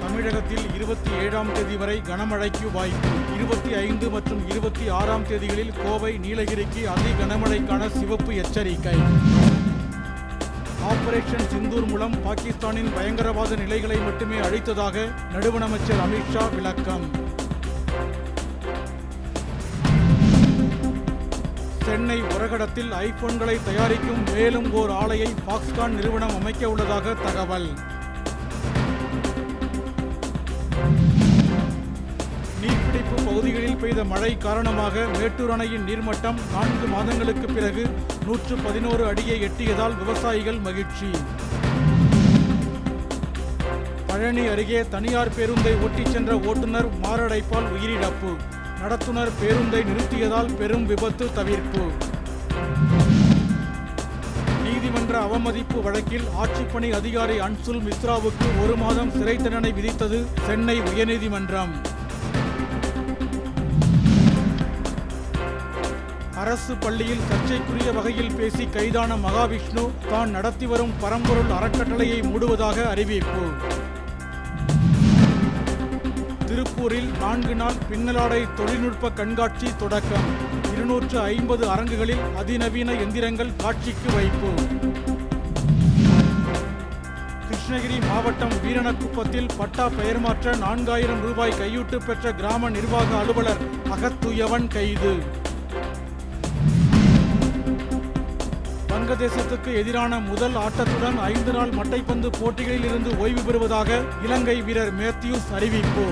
தமிழகத்தில் இருபத்தி ஏழாம் தேதி வரை கனமழைக்கு வாய்ப்பு. இருபத்தி ஐந்து மற்றும் இருபத்தி ஆறாம் தேதிகளில் கோவை நீலகிரிக்கு அதி கனமழைக்கான சிவப்பு எச்சரிக்கை. ஆபரேஷன் சிந்தூர் மூலம் பாகிஸ்தானின் பயங்கரவாத நிலைகளை மட்டுமே அழித்ததாக நடுவண் அமைச்சர் அமித்ஷா விளக்கம். சென்னை உரகடத்தில் ஐபோன்களை தயாரிக்கும் மேலும் ஓர் ஆலையை பாக்ஸ்கான் நிறுவனம் அமைக்க உள்ளதாக தகவல். நீர்பிடிப்பு பகுதிகளில் பெய்த மழை காரணமாக மேட்டூர் அணையின் நீர்மட்டம் நான்கு மாதங்களுக்கு பிறகு நூற்று பதினோரு அடியை எட்டியதால் விவசாயிகள் மகிழ்ச்சி. பழனி அருகே தனியார் பேருந்தை ஓட்டிச் சென்ற ஓட்டுநர் மாரடைப்பால் உயிரிழப்பு. நடத்துனர் பேருந்தை நிறுத்தியதால் பெரும் விபத்து தவிர்ப்பு. நீதிமன்ற அவமதிப்பு வழக்கில் ஆட்சிப்பணி அதிகாரி அன்சுல் மிஸ்ராவுக்கு ஒரு மாதம் சிறை தண்டனை விதித்தது சென்னை உயர்நீதிமன்றம். அரசு பள்ளியில் சர்ச்சைக்குரிய வகையில் பேசி கைதான மகாவிஷ்ணு தான் நடத்தி வரும் பரம்பொருள் அறக்கட்டளையை மூடுவதாக அறிவிப்பு. திருப்பூரில் நான்கு நாள் பின்னலாடை தொழில்நுட்ப கண்காட்சி தொடக்கம். இருநூற்று ஐம்பது அரங்குகளில் அதிநவீன எந்திரங்கள் காட்சிக்கு வைப்பு. கிருஷ்ணகிரி மாவட்டம் வீரணக்குப்பத்தில் பட்டா பெயர் மாற்ற நான்காயிரம் ரூபாய் கையூட்டு பெற்ற கிராம நிர்வாக அலுவலர் அகத்துயவன் கைது. வங்கதேசத்துக்கு எதிரான முதல் ஆட்டத்துடன் ஐந்து நாள் மட்டைப்பந்து போட்டிகளில் இருந்து ஓய்வு பெறுவதாக இலங்கை வீரர் மேத்யூஸ் அறிவிப்பு.